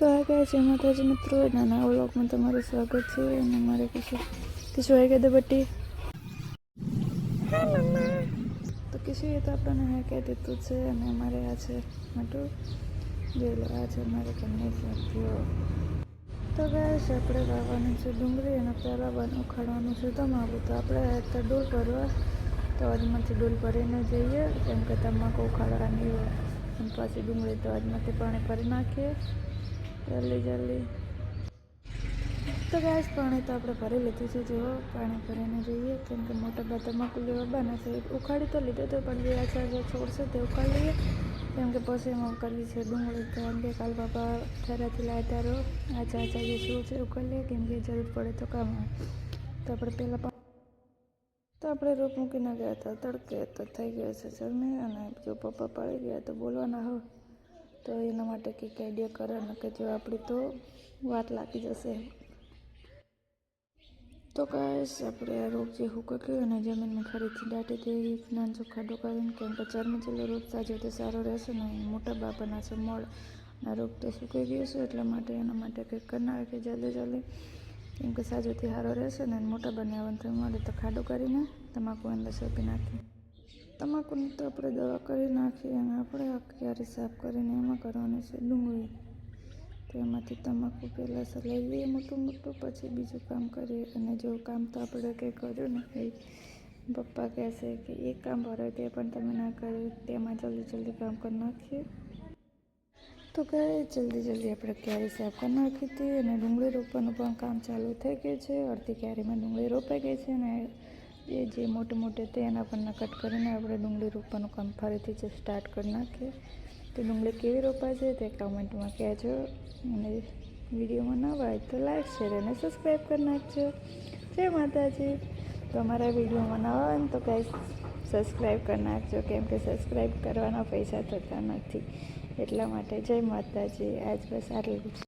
તો આ કહે છે, માતાજી મિત્રો. નાના બ્લોગમાં તમારું સ્વાગત છે. અને મારે કશું કશું આવી કહેતો બટ્ટી તો કશું એ તો આપણને હા કહી દીધું છે. અને અમારે આ છે મોટું જે આ છે મારે ઘરની સાથીઓ તો ગાઈસ, આપણે વાવવાનું છે ડુંગળી અને પહેલાં ઉખાડવાનું છે તમાકુ તો આપણે અત્યારે ડોલ ભરવા. તો આજમાંથી ડોલ ભરીને જઈએ. કેમ કે તમાકુ ઉખાડવાની હોય. અને પછી ડુંગળી તો આજમાંથી પાણી ભરી નાખીએ. જલ્દી જલ્દી. તો ગાય પાણી તો આપણે ભરી લીધું છે, જુઓ, પાણી ભરીને જઈએ, કેમ કે મોટા બા તમાકુ લેવા બાના છે ઉખાડી તો લીધો તો, પણ જે આછા જે છોડશે તે ઉખાડી લઈએ. કેમ કે પછી એમાં કરવી છે, ડુંગળી એમ કે કાલ બાપા ઠેરાથી ત્યારે આછા આછા, જે શું છે લઈએ, કેમ કે જરૂર પડે તો કામ તો આપણે પહેલાં તો આપણે રોપ મૂકીને ગયા હતા, તડકે તો થઈ ગયો છે જમે અને જો પપ્પા પડી ગયા તો બોલવાના હો. તો એના માટે કંઈક આઈડિયા કરે નકે જો આપણી તો વાત લાગી જશે. તો કાંઈ આપણે આ રોગ જે હુકક્યો અને જમીનમાં ખરીદી દાટી દઈએ નાનસો ખાડો કરીને કેમ કે ચરમી ચેલો રોગ સાજો તો સારો રહેશે ને મોટા બાપાના છે મળ આ રોગ તો સુકાઈ ગયો છે, એટલા માટે એના માટે કંઈક કરનાર કે જલ્દી જલ્દી કેમ કે સાજોથી સારો રહેશે ને મોટા બનાવવાનું તો મળે તો ખાડો કરીને તમાકુ અંદર સોંપી નાખીએ તમાકુની તો આપણે દવા કરી નાખીએ અને આપણે ક્યારે સાફ કરીને એમાં કરવાની છે ડુંગળી. તો એમાંથી તમાકુ પહેલાં લઈ લઈએ મોટું મોટું, પછી બીજું કામ કરીએ. અને જો કામ તો આપણે કંઈ કર્યું ને એ પપ્પા કહેશે કે એ કામ ભરે તે પણ તમે ના કર્યું. તેમાં જલ્દી જલ્દી કામ કરી નાખીએ. તો કહે જલ્દી જલ્દી આપણે ક્યારી સાફ કરી નાખી હતી અને ડુંગળી રોપવાનું પણ કામ ચાલુ થઈ ગયું છે. અડધી ક્યારીમાં ડુંગળી રોપાઈ ગઈ છે અને એ જે મોટે મોટે તે એના પરના કટ કરીને આપણે ડુંગળી રોપવાનું કામ ફરીથી સ્ટાર્ટ કરી નાખીએ. તો ડુંગળી કેવી રોપાય છે તે કમેન્ટમાં કહેજો. અને વિડીયોમાં ના હોય તો લાઈક શેર અને સબસ્ક્રાઈબ કરી નાખજો. જય માતાજી. તો અમારા વિડીયોમાં નવા હોય ને તો કાંઈ સબસ્ક્રાઈબ કરી નાખજો. કેમ કે સબસ્ક્રાઈબ કરવાના પૈસા થતા નથી. એટલા માટે જય માતાજી. આજ બસ આટલું